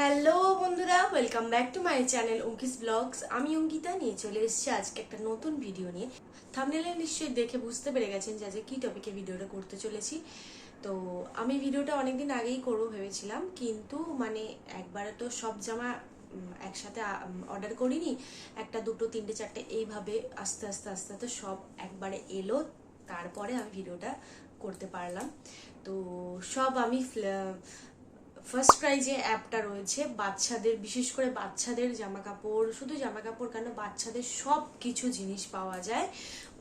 Hello বন্ধুরা welcome back to my channel Anki's blogs আমি অঙ্কিতা, নিয়ে চলে এসেছি আজকে একটা নতুন ভিডিও নিয়ে। থামনেলে নিশ্চয়ই দেখে বুঝতে পেরে গেছেন যে আজকে কী টপিকে ভিডিওটা করতে চলেছি। তো আমি ভিডিওটা অনেকদিন আগেই করব ভেবেছিলাম, কিন্তু মানে একবারে তো সব জামা একসাথে অর্ডার করিনি। একটা, দুটো, তিনটে, চারটে, এইভাবে আস্তে আস্তে আস্তে আস্তে সব একবারে এলো, তারপরে আমি ভিডিওটা করতে পারলাম। তো সব আমি ফার্স্ট ক্রাই যে অ্যাপটা রয়েছে। বাচ্চাদের, বিশেষ করে বাচ্চাদের জামা কাপড় শুধু জামা কাপড় কেন, বাচ্চাদের সব কিছু জিনিস পাওয়া যায়।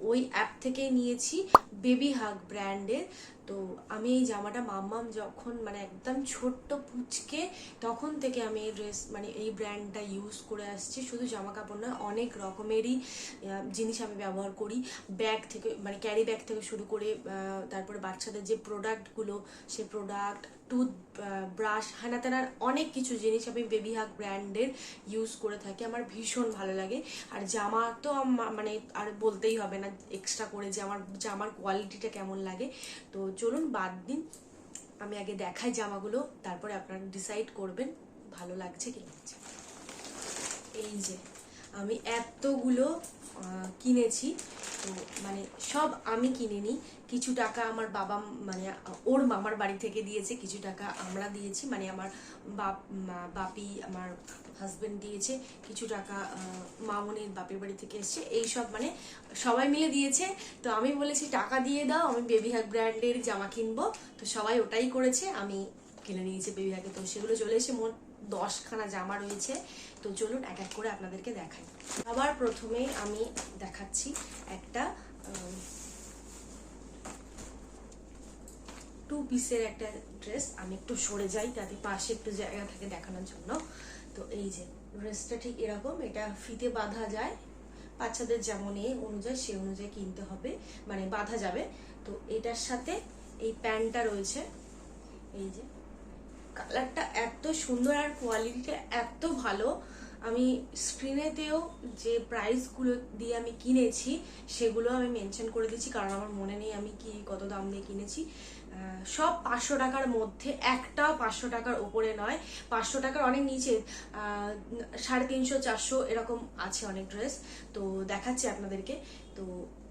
ওই অ্যাপ থেকে নিয়েছি বেবি হাগ ব্র্যান্ডের। তো আমি এই জামাটা মাম্মাম যখন মানে একদম ছোট্ট পুচকে, তখন থেকে আমি এই ড্রেস মানে এই ব্র্যান্ডটা ইউজ করে আসছি। শুধু জামা কাপড় নয়, অনেক রকমেরই জিনিস আমি ব্যবহার করি। ব্যাগ থেকে মানে ক্যারি ব্যাগ থেকে শুরু করে তারপরে বাচ্চাদের যে প্রোডাক্টগুলো সেই প্রোডাক্ট টুথ ব্রাশ হ্যানা তেনার অনেক কিছু জিনিস আমি বেবি হাক ব্র্যান্ডের ইউজ করে থাকি। আমার ভীষণ ভালো লাগে। আর জামা তো মানে আর বলতেই হবে না এক্সট্রা করে যে আমার জামার কোয়ালিটিটা কেমন লাগে। তো চলুন বাদ দিন। আমি আগে দেখাই জামাগুলো, তারপরে আপনারা ডিসাইড করবেন ভালো লাগছে কি লাগছে। এই যে, আমি এতগুলো কিনেছি। তো মানে সব আমি কিনে নিই কিছু টাকা আমার বাবা মানে ওর মামার বাড়ি থেকে দিয়েছে, কিছু টাকা আমরা দিয়েছি। মানে আমার বাপ বাপি, আমার হাজব্যান্ড দিয়েছে, কিছু টাকা মামনির বাপের বাড়ি থেকে এসছে। এই সব মানে সবাই মিলে দিয়েছে। তো আমি বলেছি, টাকা দিয়ে দাও, আমি বেবি হাগ ব্র্যান্ডের জামা কিনবো। তো সবাই ওটাই করেছে। আমি কিনে নিয়েছি বেবি হাগে তো সেগুলো চলে এসে মোট দশখানা জামা রয়েছে। তো চলুন এক এক করে আপনাদেরকে দেখাই। আবার প্রথমেই আমি দেখাচ্ছি একটা টু পিসের একটা ড্রেস আমি একটু সরে যাই তাতে পাশে একটু জায়গা থাকে দেখানোর জন্য। তো এই যে ড্রেসটা ঠিক এরকম, এটা ফিতে বাঁধা যায়। বাচ্চাদের যেমন এ অনুযায়ী, সে অনুযায়ী কিনতে হবে। মানে বাঁধা যাবে। তো এটার সাথে এই প্যান্টটা রয়েছে। এই যে কালারটা এত সুন্দর আর কোয়ালিটিটা এত ভালো। আমি স্ক্রিনেতেও যে প্রাইসগুলো দিয়ে আমি কিনেছি, সেগুলো আমি মেনশন করে দিচ্ছি, কারণ আমার মনে নেই আমি কি, কত দাম দিয়ে কিনেছি। সব পাঁচশো টাকার মধ্যে একটা পাঁচশো টাকার ওপরে নয়, পাঁচশো টাকার অনেক নিচে সাড়ে তিনশো, চারশো এরকম আছে অনেক ড্রেস তো দেখাচ্ছি আপনাদেরকে। তো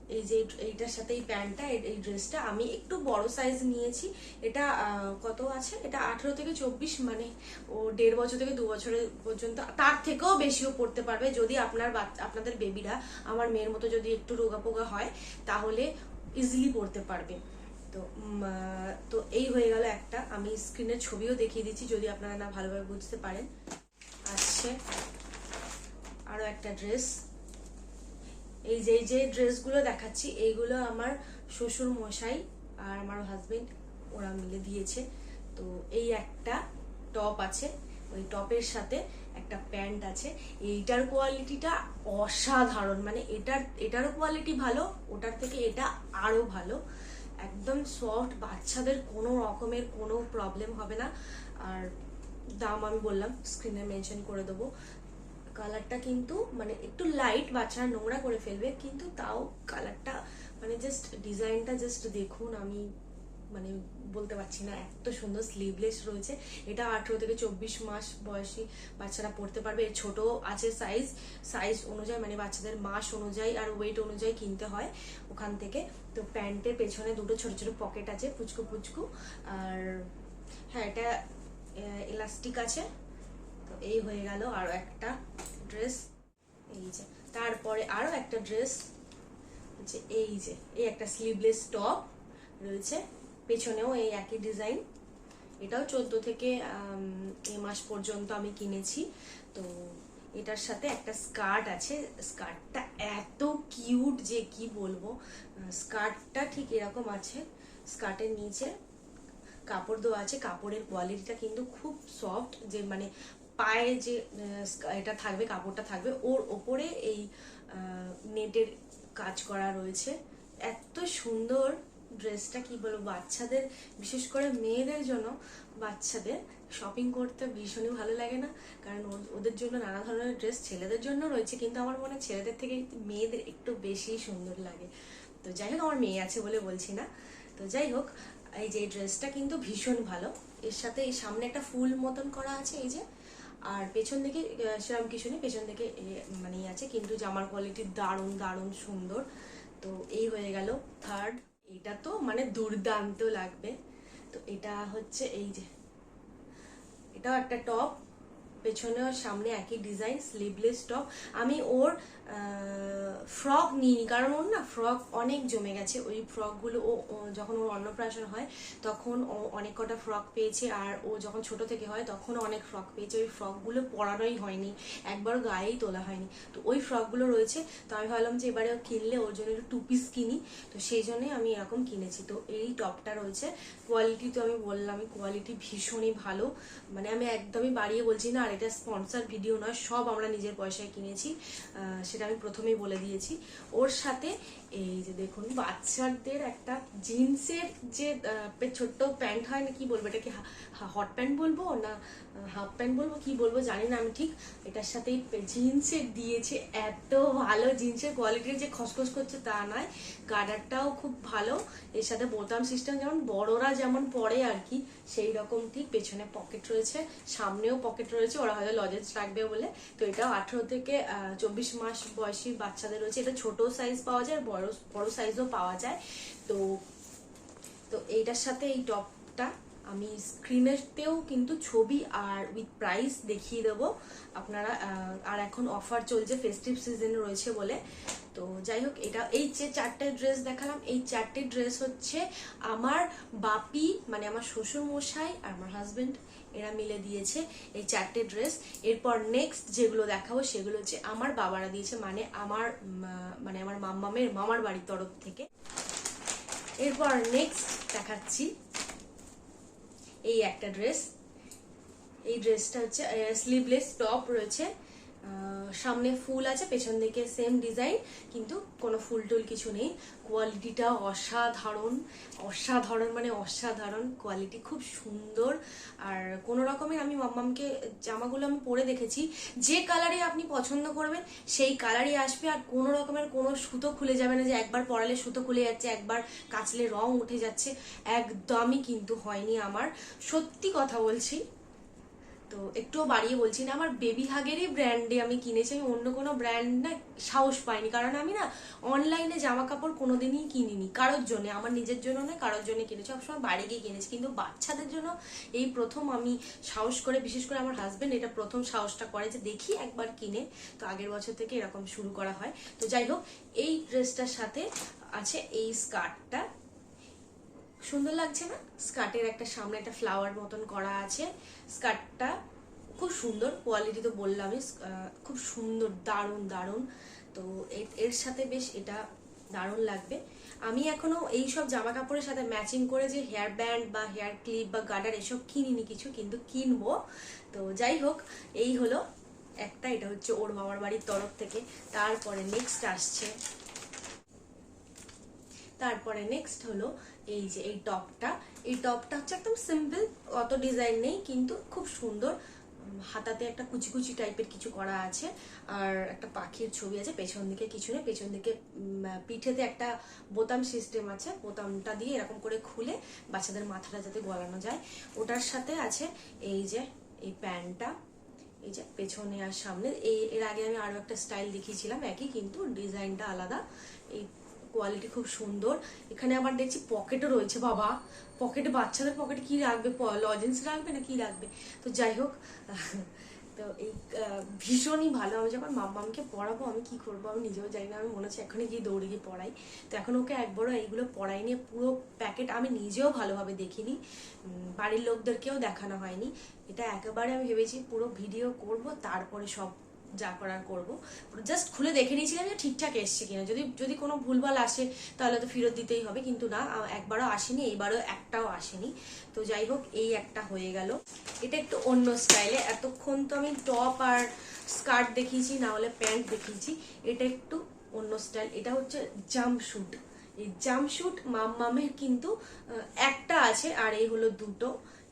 এই যে এইটার সাথে এই প্যান্টটা, এই- ড্রেসটা আমি একটু বড় সাইজ নিয়েছি। এটা কত আছে? এটা আঠেরো থেকে চব্বিশ মানে ও দেড় বছর থেকে দু বছরের পর্যন্ত। তার থেকেও বেশিও পড়তে পারবে। যদি আপনার আপনাদের বেবিরা আমার মেয়ের মতো যদি একটু রোগা পোগা হয়, তাহলে ইজিলি পড়তে পারবে। তো তো এই হয়ে গেল একটা। আমি স্ক্রিনের ছবিও দেখিয়ে দিচ্ছি, যদি আপনারা না ভালোভাবে বুঝতে পারেন। আসছে আরও একটা ড্রেস এই যে যে ড্রেসগুলো দেখাচ্ছি, এইগুলো আমার শ্বশুর মশাই আর আমার হাজবেন্ড ওরা মিলে দিয়েছে। তো এই একটা টপ আছে, ওই টপের সাথে একটা প্যান্ট আছে। এইটার কোয়ালিটিটা অসাধারণ মানে এটার, এটারও কোয়ালিটি ভালো, ওটার থেকে এটা আরও ভালো। একদম সফট বাচ্চাদের কোনো রকমের কোনো প্রবলেম হবে না। আর দাম আমি বললাম স্ক্রিনে মেনশন করে দেবো। কালারটা কিন্তু মানে একটু লাইট বাচ্চারা নোংরা করে ফেলবে, কিন্তু তাও কালারটা মানে জাস্ট ডিজাইনটা জাস্ট দেখুন, আমি মানে বলতে পারছি না, এত সুন্দর স্লিভলেস রয়েছে। এটা আঠেরো থেকে চব্বিশ মাস বয়সী বাচ্চারা পড়তে পারবে। এর ছোট আছে সাইজ সাইজ অনুযায়ী মানে বাচ্চাদের মাস অনুযায়ী আর ওয়েট অনুযায়ী কিনতে হয় ওখান থেকে। তো প্যান্টের পেছনে দুটো ছোট ছোট পকেট আছে, পুচকু পুচকু। আর হ্যাঁ এটা ইলাস্টিক আছে। তো এই হয়ে গেল আরও একটা ড্রেস এই যে। তারপরে আরও একটা ড্রেস হচ্ছে এই যে, এই একটা স্লিভলেস টপ রয়েছে। পেছনেও এই একই ডিজাইন এটাও চোদ্দ থেকে এ মাস পর্যন্ত আমি কিনেছি। তো এটার সাথে একটা স্কার্ট আছে। স্কার্টটা এত কিউট যে কি বলব? স্কার্টটা ঠিক এরকম আছে। স্কার্টের নিচে কাপড় দেওয়া আছে। কাপড়ের কোয়ালিটিটা কিন্তু খুব সফট যে মানে পায়ে যে এটা থাকবে, কাপড়টা থাকবে, ওর ওপরে এই নেটের কাজ করা রয়েছে। এত সুন্দর ড্রেসটা, কি বলব, বাচ্চাদের, বিশেষ করে মেয়েদের জন্য বাচ্চাদের শপিং করতে ভীষণই ভালো লাগে না। কারণ ওদের জন্য নানা ধরনের ড্রেস ছেলেদের জন্য রয়েছে, কিন্তু আমার মনে হয় ছেলেদের থেকে মেয়েদের একটু বেশি সুন্দর লাগে। তো যাই হোক, আমার মেয়ে আছে বলে বলছি না। তো যাই হোক, এই যে ড্রেসটা কিন্তু ভীষণ ভালো। এর সাথে এই সামনে একটা ফুল মতন করা আছে, এই যে। আর পেছন দিকে সেরকম কিছু নেই পেছন দিকে মানে আছে, কিন্তু জামার কোয়ালিটি দারুণ দারুণ সুন্দর। তো এই হয়ে গেল থার্ড এটা তো মানে দুর্দান্ত লাগবে। তো এটা হচ্ছে এই যে, এটাও একটা টপ পেছনে সামনে একই ডিজাইন স্লিভলেস টপ আমি ওর ফ্রক নিইনি। কারণ ওর না ফ্রক অনেক জমে গেছে। ওই ফ্রকগুলো ও যখন ওর অন্নপ্রাশন হয় তখন ও অনেক কটা ফ্রক পেয়েছে। আর ও যখন ছোট থেকে হয় তখন অনেক ফ্রক পেয়েছে। ওই ফ্রকগুলো পরানোই হয়নি। একবার গায়েই তোলা হয়নি। তো ওই ফ্রকগুলো রয়েছে। তো আমি ভাবলাম যে এবারে কিনলে ওর জন্য একটু টু পিস কিনি। তো সেই জন্যই আমি এরকম কিনেছি। তো এই টপটা রয়েছে। কোয়ালিটি তো আমি বললাম কোয়ালিটি ভীষণই ভালো। মানে আমি একদমই বাড়িয়ে বলছি না আর এটা স্পন্সর ভিডিও নয় সব আমরা নিজের পয়সায় কিনেছি। আহ, সেটা আমি প্রথমেই বলে দিয়েছি। ওর সাথে এই যে দেখুন, বাচ্চাদের একটা জিন্সের যে ছোট্ট প্যান্ট হয় না, কি বলব এটাকে হট প্যান্ট বলব না, হাফ প্যান্ট বলব, কি বলব জানি না আমি ঠিক। এটার সাথে জিন্সের দিয়েছে এত ভালো জিন্সের কোয়ালিটির যে খসখস করছে তা নয়। গার্ডারটাও খুব ভালো। এর সাথে বোতাম সিস্টেম যেমন, বড়রা যেমন পরে আর কি, সেই রকম ঠিক পেছনে পকেট রয়েছে, সামনেও পকেট রয়েছে, ওরা হয়তো লজেন্স রাখবে বলে। তো এটাও আঠেরো থেকে চব্বিশ মাস বয়সী বাচ্চাদের রয়েছে। এটা ছোট সাইজ পাওয়া যায় বড় বড় সাইজও পাওয়া যায়। তো তো এইটার সাথে এই টপটা আমি স্ক্রিনেতেও কিন্তু ছবি আর উইথ প্রাইস দেখিয়ে দেবো। আপনারা আর এখন অফার চলছে ফেস্টিভ সিজন রয়েছে বলে। তো যাই হোক, এটা এই যে চারটে ড্রেস দেখালাম, এই চারটে ড্রেস হচ্ছে আমার বাপি মানে আমার শ্বশুর মশাই আর আমার হাজবেন্ড এরা মিলে দিয়েছে এই চারটে ড্রেস এরপর নেক্সট যেগুলো দেখাবো, সেগুলো হচ্ছে আমার বাবারা দিয়েছে মানে আমার মানে আমার মাম্মামের মামার বাড়ির তরফ থেকে। এরপর নেক্সট দেখাচ্ছি। এই একটা ড্রেস এই ড্রেসটা হচ্ছে স্লিভলেস টপ রয়েছে। সামনে ফুল আছে, পেছন দিকে সেম ডিজাইন কিন্তু কোনো ফুল টুল কিছু নেই। কোয়ালিটিটা অসাধারণ অসাধারণ মানে অসাধারণ। কোয়ালিটি খুব সুন্দর। আর কোনো রকমের আমি মাম্মামকে জামাগুলো আমি পরে দেখেছি, যে কালারই আপনি পছন্দ করবেন, সেই কালারই আসবে। আর কোনো রকমের কোনো সুতো খুলে যাবে না যে একবার পরালে সুতো খুলে যাচ্ছে, একবার কাচলে রং উঠে যাচ্ছে। একদমই কিন্তু হয়নি আমার। সত্যি কথা বলছি তো একটুও বাড়িয়ে বলছি না, আমার বেবি হাগেরই ব্র্যান্ডে আমি কিনেছি, আমি অন্য কোনো ব্র্যান্ড না সাহস পাইনি, কারণ আমি না অনলাইনে জামা কাপড় কোনোদিনই কিনিনি, কারোর জন্য, আমার নিজের জন্য নয়, কারোর জন্য কিনেছি, সবসময় বাড়ি গিয়ে কিনেছি, কিন্তু বাচ্চাদের জন্য এই প্রথম আমি সাহস করে, বিশেষ করে আমার হাজবেন্ড এটা প্রথম সাহসটা করে যে দেখি একবার কিনে, তো আগের বছর থেকে এরকম শুরু করা হয়। তো যাই হোক, এই ড্রেসটার সাথে আছে এই স্কার্টটা সুন্দর লাগছে না? স্কার্টের একটা সামনে একটা ফ্লাওয়ার মতন করা আছে। স্কার্টটা খুব সুন্দর কোয়ালিটি তো বললামই খুব সুন্দর, দারুণ দারুণ। তো এর সাথে বেশ এটা দারুণ লাগবে। আমি এখনও এই সব জামা কাপড়ের সাথে ম্যাচিং করে যে হেয়ার ব্যান্ড বা হেয়ার ক্লিপ বা গার্ডার এসব কিনিনি কিছু, কিন্তু কিনবো। তো যাই হোক, এই হলো একটা, এটা হচ্ছে ওর মামার বাড়ির তরফ থেকে। তারপরে নেক্সট আসছে। তারপরে নেক্সট হলো এই যে, এই টপটা। এই টপটা হচ্ছে একদম সিম্পল অত ডিজাইন নেই, কিন্তু খুব সুন্দর। হাতাতে একটা কুচি কুচি টাইপের কিছু করা আছে, আর একটা পাখির ছবি আছে, পেছন দিকে কিছু নেই, পেছন দিকে পিঠেতে একটা বোতাম সিস্টেম আছে, বোতামটা দিয়ে এরকম করে খুলে বাচ্চাদের মাথাটা যাতে গলানো যায়। ওটার সাথে আছে এই যে, এই প্যান্টটা, এই যে, পেছনে আর সামনে। এই, এর আগে আমি আরও একটা স্টাইল দেখিয়েছিলাম, একই, কিন্তু ডিজাইনটা আলাদা। এই কোয়ালিটি খুব সুন্দর। এখানে আবার দেখছি পকেটও রয়েছে, বাবা। পকেটে বাচ্চাদের পকেটে কি রাখবে? লজেন্স রাখবে না কি রাখবে? তো যাই হোক, তো এই ভীষণই ভালো। আমি যখন মাম্মামকে পড়াবো, আমি কি করব আমি নিজেও জানি না। আমি মনে হচ্ছে এখনই গিয়ে দৌড়ে গিয়ে পড়াই। তো এখন ওকে একবারও এইগুলো পড়াই নিয়ে পুরো প্যাকেট আমি নিজেও ভালোভাবে দেখিনি। বাড়ির লোকদেরকেও দেখানো হয়নি। এটা একেবারে আমি ভেবেছি পুরো ভিডিও করব, তারপরে সব যা করার করব। জাস্ট খুলে দেখে নিয়েছিলাম যে ঠিকঠাক এসছে কিনা। যদি যদি কোনো ভুলভাল আসে, তাহলে তো ফেরত দিতেই হবে। কিন্তু না একবারও আসেনি, এইবারও একটাও আসেনি। তো যাই হোক, এই একটা হয়ে গেল। এটা একটু অন্য স্টাইলে। এতক্ষণ তো আমি টপ আর স্কার্ট দেখিয়েছি, না হলে প্যান্ট দেখিয়েছি। এটা একটু অন্য স্টাইল। এটা হচ্ছে জাম্প শুট এই জাম্প মাম মামের কিন্তু একটা আছে, আর এই হলো দুটো।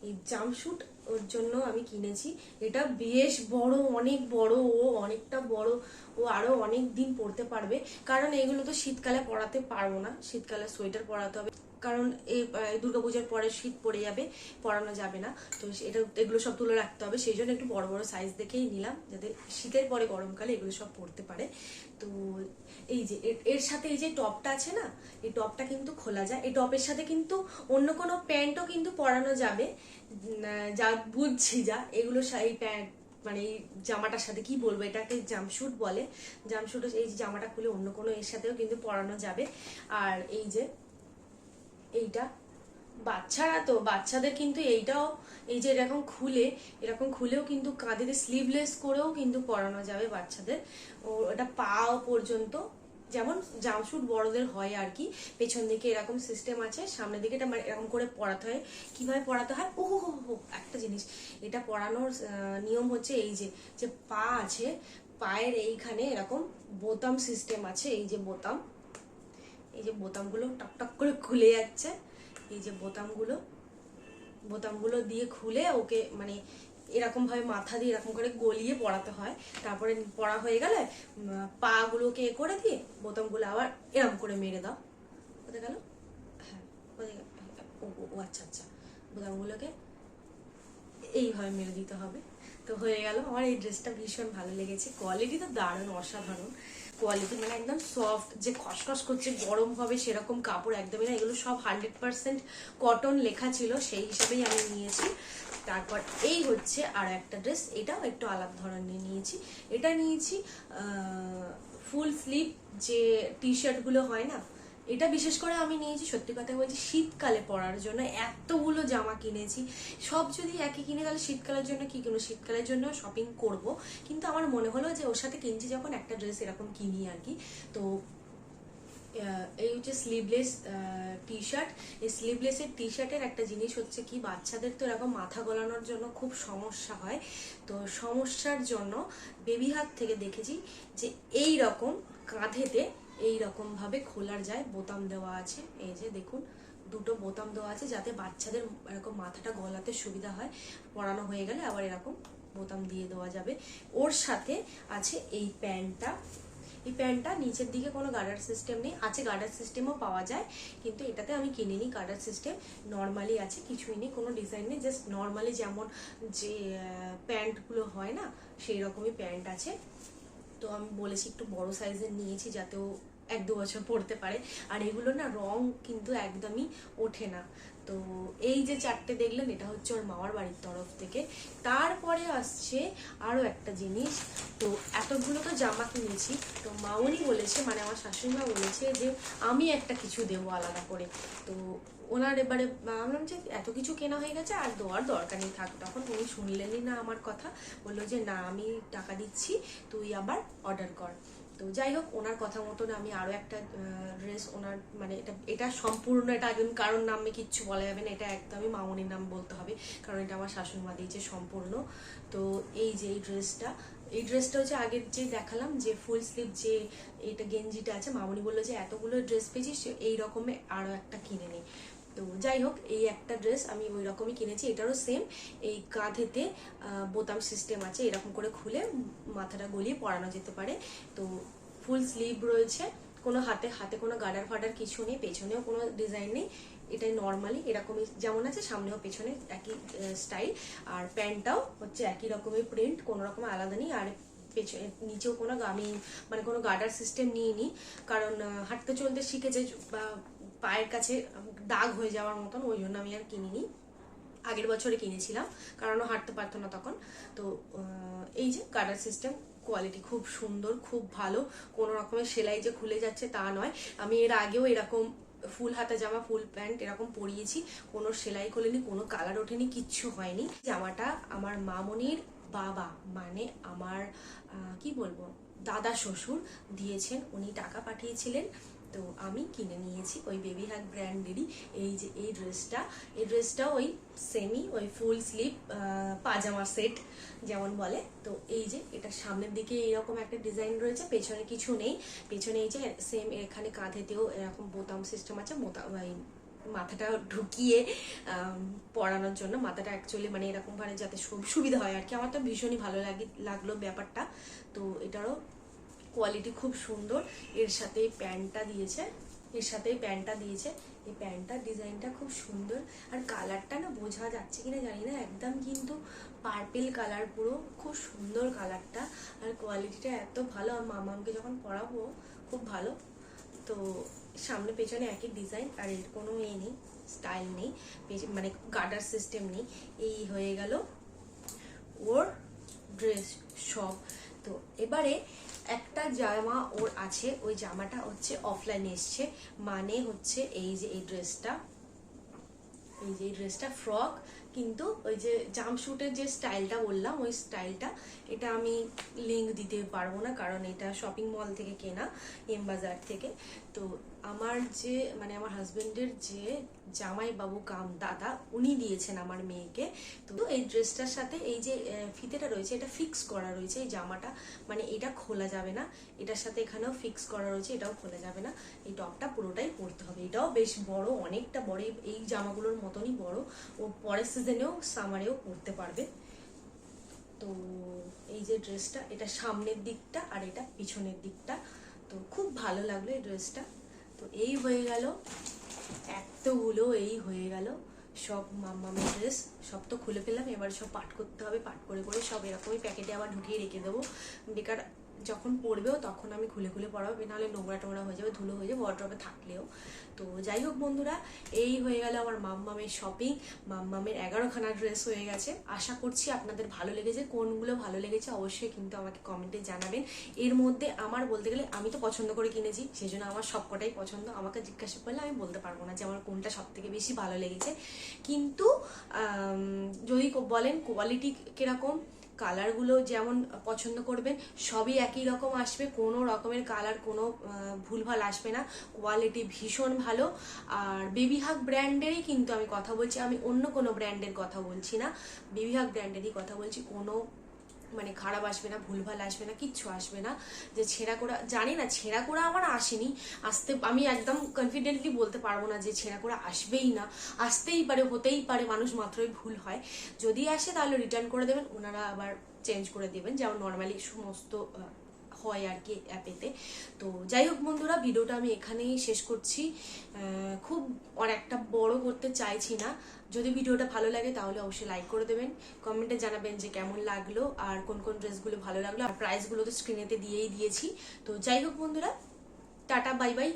এই জাম্প শুট ওর জন্য আমি কিনেছি। এটা বেশ বড় অনেক বড় ও অনেকটা বড়। ও আরও অনেক দিন পরতে পারবে। কারণ এগুলো তো শীতকালে পরাতে পারব না। শীতকালে সোয়েটার পরাতে হবে। কারণ এই দুর্গাপূজার পরে শীত পড়ে যাবে, পরানো যাবে না। তো এটা, এগুলো সব তুলে রাখতে হবে। সেই জন্য একটু বড় বড় সাইজ দেখেই নিলাম, যাতে শীতের পরে গরমকালে এগুলো সব পরতে পারে। তো এই যে, এর- সাথে এই যে টপটা আছে না, এই টপটা কিন্তু খোলা যায়। এই টপের সাথে কিন্তু অন্য কোনো প্যান্টও কিন্তু পরানো যাবে। যা বুঝছি যা, এগুলো এই প্যান্ট মানে এই জামাটার সাথে কি বলব, এটাকে জামশুট বলে। জামশুট এই জামাটা খুলে অন্য কোনো এর সাথেও কিন্তু পরানো যাবে। আর এই যে এইটা, বাচ্চারা তো, বাচ্চাদের কিন্তু এইটাও, এই যে এরকম খুলে, এরকম খুলেও কিন্তু কাঁধেতে স্লিভলেস করেও কিন্তু পরানো যাবে বাচ্চাদের। ও এটা পাও পর্যন্ত যেমন জামশুট বড়দের হয় আর কি পেছন দিকে এরকম সিস্টেম আছে সামনের দিকে এটা মানে এরকম করে পড়াতে হয়। কীভাবে পড়াতে হয়? ও হো হো একটা জিনিস। এটা পরানোর আহ, নিয়ম হচ্ছে এই যে যে পা আছে পায়ের এইখানে এরকম বোতাম সিস্টেম আছে এই যে বোতাম। এই যে বোতামগুলো টক টক করে খুলে যাচ্ছে। এই যে বোতামগুলো বোতামগুলো দিয়ে খুলে ওকে মানে এরকম ভাবে মাথা দিয়ে এরকম করে গলিয়ে পড়াতে হয়। তারপরে পড়া হয়ে গেলে উম, পা গুলোকে এ করে দিয়ে বোতামগুলো আবার এরকম করে মেরে দাও। কোথায় গেল? হ্যাঁ ও আচ্ছা আচ্ছা। বোতামগুলোকে এইভাবে মেরে দিতে হবে। তো হয়ে গেল। আমার এই ড্রেসটা ভীষণ ভালো লেগেছে। কোয়ালিটি তো দারুণ অসাধারণ। কোয়ালিটি মানে একদম সফট যে খসখস করছে গরম হবে সেরকম কাপড় একদমই না। এগুলো সব হান্ড্রেড পার্সেন্ট কটন লেখা ছিল সেই হিসেবেই আমি নিয়েছি। তারপর এই হচ্ছে আর একটা ড্রেস এটাও একটু আলাদা ধরনের নিয়েছি। এটা নিয়েছি ফুল স্লিভ যে টি শার্টগুলো হয় না, এটা বিশেষ করে আমি নিয়েছি, সত্যি কথা বলছি, শীতকালে পরার জন্য। এতগুলো জামা কিনেছি, সব যদি একই কিনে, তাহলে শীতকালের জন্য কি কিনবো? শীতকালের জন্য শপিং করব। কিন্তু আমার মনে হলো যে ওর সাথে কিনছি যখন একটা ড্রেস এরকম কিনি আর কি। তো এই হচ্ছে স্লিভলেস টি শার্ট এই স্লিভলেসের টি শার্টের একটা জিনিস হচ্ছে কি, বাচ্চাদের তো এরকম মাথা গলানোর জন্য খুব সমস্যা হয়। তো সমস্যার জন্য বেবি হাত থেকে দেখেছি যে এই রকম কাঁধেতে এই রকম ভাবে খোলার যায়, বোতাম দেওয়া আছে। এই যে দেখুন, দুটো বোতাম দেওয়া আছে যাতে বাচ্চাদের এরকম মাথাটা গলাতে সুবিধা হয়। পরানো হয়ে গেলে আবার এরকম বোতাম দিয়ে দেওয়া যাবে। ওর সাথে আছে এই প্যান্টটা। এই প্যান্টটা নিচের দিকে কোনো গার্ডার সিস্টেম নেই। আছে গার্ডার সিস্টেমও পাওয়া যায়, কিন্তু এটাতে আমি কিনিনি গার্ডার সিস্টেম নর্মালি আছে, কিছুই নেই, কোনো ডিজাইন নেই। জাস্ট নর্মালি যেমন যে প্যান্টগুলো হয় না সেই রকমই প্যান্ট আছে। তো আমি বলেছি একটু বড় সাইজের নিয়েছি যাতে ও এক দু বছর পড়তে পারে। আর এগুলো না রং কিন্তু একদমই ওঠে না। তো এই যে চারটে দেখলেন, এটা হচ্ছে ওর মামার বাড়ির তরফ থেকে। তারপরে আসছে আরও একটা জিনিস। তো এতগুলো তো জামা কিনেছি। তো মাউনি বলেছে মানে আমার শাশুড়িমা বলেছে যে, আমি একটা কিছু দেবো আলাদা করে। তো ওনার এবারে ভাবলাম যে এত কিছু কেনা হয়ে গেছে, আর দেওয়ার দরকার নেই, থাক। তখন উনি শুনলেনই না আমার কথা। বলল যে, না, আমি টাকা দিচ্ছি, তুই আবার অর্ডার কর। তো যাই হোক, ওনার কথা মতন আমি আরও একটা ড্রেস ওনার মানে এটা এটা সম্পূর্ণ, এটা একদম কারোর নামে কিচ্ছু বলা যাবে না, এটা একদমই মামনির নাম বলতে হবে, কারণ এটা আমার শাশুড়ি মা দিয়েছে সম্পূর্ণ। তো এই যে এই ড্রেসটা এই ড্রেসটা হচ্ছে আগের যে দেখালাম, যে ফুল স্লিভ যে এটা গেঞ্জিটা আছে, মামনি বলল যে এতগুলো ড্রেস পেয়েছিস এই রকমের আরও একটা কিনে নে। তো যাই হোক, এই একটা ড্রেস আমি ওই রকমই কিনেছি, এটারও সেম এই কাঁধেতে বোতাম সিস্টেম আছে, এরকম করে খুলে মাথাটা গলিয়ে পরানো যেতে পারে। তো ফুল স্লিভ রয়েছে, কোনো হাতে হাতে কোনো গার্ডার ফাডার কিছু নেই, পেছনেও কোনো ডিজাইন নেই, এটাই নর্মালি এরকমই। যেমন আছে, সামনেও পেছনে একই স্টাইল আর প্যান্টটাও হচ্ছে একই রকমের প্রিন্ট কোনো রকম আলাদা নেই। আর পেছনে, নিচেও কোনো, আমি মানে কোনো গার্ডার সিস্টেম নিইনি। কারণ হাঁটতে চলতে শিখেছে, বা পায়ের কাছে দাগ হয়ে যাওয়ার মতন, ওই জন্য আমি আর কিনিনি। আগের বছরে কিনেছিলাম, কারণ ও হাঁটতে পারতো না তখন। তো এই যে গার্ডার সিস্টেম, কোয়ালিটি খুব সুন্দর, খুব ভালো, কোনো রকমের সেলাই যে খুলে যাচ্ছে তা নয়। আমি এর আগেও এরকম ফুল হাতা জামা, ফুল প্যান্ট এরকম পরিয়েছি, কোনো সেলাই খোলেনি, কোনো কালার ওঠেনি, কিচ্ছু হয়নি। জামাটা আমার মামনির বাবা মানে আমার কি বলব, দাদা শ্বশুর দিয়েছেন, উনি টাকা পাঠিয়েছিলেন। তো আমি কিনে নিয়েছি ওই বেবি হ্যাক ব্র্যান্ডেরই এই যে এই ড্রেসটা এই ড্রেসটা ওই সেমি ওই ফুল স্লিপ পাজামা সেট যেমন বলে। তো এই যে এটা সামনের দিকে এরকম একটা ডিজাইন রয়েছে পেছনে কিছু নেই। পেছনে এই যে সেম এখানে কাঁধেতেও এরকম বোতাম সিস্টেম আছে বোতাম মাথাটা ঢুকিয়ে আম, পরানোর জন্য। মাথাটা অ্যাকচুয়ালি মানে এরকম ভাবে যাতে সুবিধা হয় আর কি। আমার তো ভীষণই ভালো লাগে লাগল ব্যাপারটা। তো এটারও কোয়ালিটি খুব সুন্দর। এর সাথে প্যান্টটা দিয়েছে। এর সাথে প্যান্টটা দিয়েছে। এই প্যান্টটার ডিজাইনটা খুব সুন্দর। আর কালারটা না বোঝা যাচ্ছে কিনা জানি না। একদম কিন্তু পার্পেল কালার পুরো। খুব সুন্দর কালারটা। আর কোয়ালিটিটা এত ভালো। আর মামামকে যখন পরাবো, খুব ভালো। তো সামনে পেছনে একই ডিজাইন আর এর কোনো এ নেই স্টাইল নেই মানে গার্ডার সিস্টেম নেই। এই হয়ে গেল ওর ড্রেস সব তো এবারে একটা জামা ওর আছে, ওই জামাটা হচ্ছে অফলাইনে এসছে। মানে হচ্ছে এই যে এই ড্রেসটা এই যে এই ড্রেসটা ফ্রক কিন্তু ওই যে জাম্পশুটের যে স্টাইলটা বললাম, ওই স্টাইলটা এটা আমি লিঙ্ক দিতে পারব না, কারণ এটা শপিং মল থেকে কেনা এম বাজার থেকে। তো আমার যে মানে আমার হাজবেন্ডের যে জামাই বাবু কাম, দাদা, উনি দিয়েছেন আমার মেয়েকে। তো এই ড্রেসটার সাথে এই যে ফিতেটা রয়েছে, এটা ফিক্স করা রয়েছে, এই জামাটা। মানে এটা খোলা যাবে না। এটার সাথে এখানেও ফিক্স করা রয়েছে, এটাও খোলা যাবে না। এই টপটা পুরোটাই পরতে হবে। এটাও বেশ বড়, অনেকটা বড়। এই- জামাগুলোর মতনই বড়। ও পরের সিজনেও সামারেও পরতে পারবে। তো এই যে ড্রেসটা, এটা সামনের দিকটা আর এটা পিছনের দিকটা। তো খুব ভালো লাগল এই ড্রেসটা। তো এই হয়ে গেল, এতগুলো এই হয়ে গেল, সব মামামের ড্রেস, সব তো খুলে ফেললাম, এবার সব পাট করতে হবে, পাট করে করে সব এরকমই প্যাকেটে আবার ঢুকিয়ে রেখে দেবো। বেকার যখন পড়বেও তখন আমি খুলে খুলে পড়াবো নাহলে নোংরা টোংরা হয়ে যাবে, ধুলো হয়ে যাবে ওয়ার্ড্রপে থাকলেও। তো যাই হোক বন্ধুরা, এই হয়ে গেল আমার মাম্মামের শপিং মাম্মামের এগারোখানা ড্রেস হয়ে গেছে। আশা করছি আপনাদের ভালো লেগেছে। কোনগুলো ভালো লেগেছে অবশ্যই কিন্তু আমাকে কমেন্টে জানাবেন। এর মধ্যে আমার বলতে গেলে আমি তো পছন্দ করে কিনেছি সেই জন্য আমার সবকটাই পছন্দ। আমাকে জিজ্ঞাসা করলে আমি বলতে পারব না যে আমার কোনটা সব থেকে বেশি ভালো লেগেছে। কিন্তু যদি বলেন কোয়ালিটি কীরকম কালারগুলো যেমন পছন্দ করবেন, সবই একই রকম আসবে। কোনো রকমের কালার, কোনো ভুলভাল আসবে না। কোয়ালিটি ভীষণ ভালো। আর বেবিহাগ ব্র্যান্ডেরই কিন্তু আমি কথা বলছি। আমি অন্য কোনো ব্র্যান্ডের কথা বলছি না। বেবিহাগ ব্র্যান্ডেরই কথা বলছি। কোনো মানে খারাপ আসবে না, ভুলভাল আসবে না, কিচ্ছু আসবে না। যে ছেঁড়া করা জানি না ছেঁড়া করা আমার আসেনি। আসতে, আমি একদম কনফিডেন্টলি বলতে পারব না যে ছেঁড়া করা আসবেই না। আসতেই পারে, হতেই পারে, মানুষ মাত্রই ভুল হয়। যদি আসে তাহলে রিটার্ন করে দেবেন, ওনারা আবার চেঞ্জ করে দেবেন, যেমন নর্মালি সমস্ত হয় আর কি অ্যাপেতে তো যাই হোক বন্ধুরা ভিডিওটা আমি এখানেই শেষ করছি। খুব অনেকটা বড় করতে চাইছি না। যদি ভিডিওটা ভালো লাগে তাহলে অবশ্যই লাইক করে দেবেন। কমেন্টে জানাবেন যে কেমন লাগল আর কোন কোন ড্রেসগুলো ভালো লাগল। আর প্রাইসগুলো তো স্ক্রিনেতে দিয়েই দিয়েছি। তো যাই হোক বন্ধুরা, টাটা বাই বাই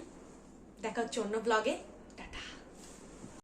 দেখা হচ্ছে অন্য ব্লগে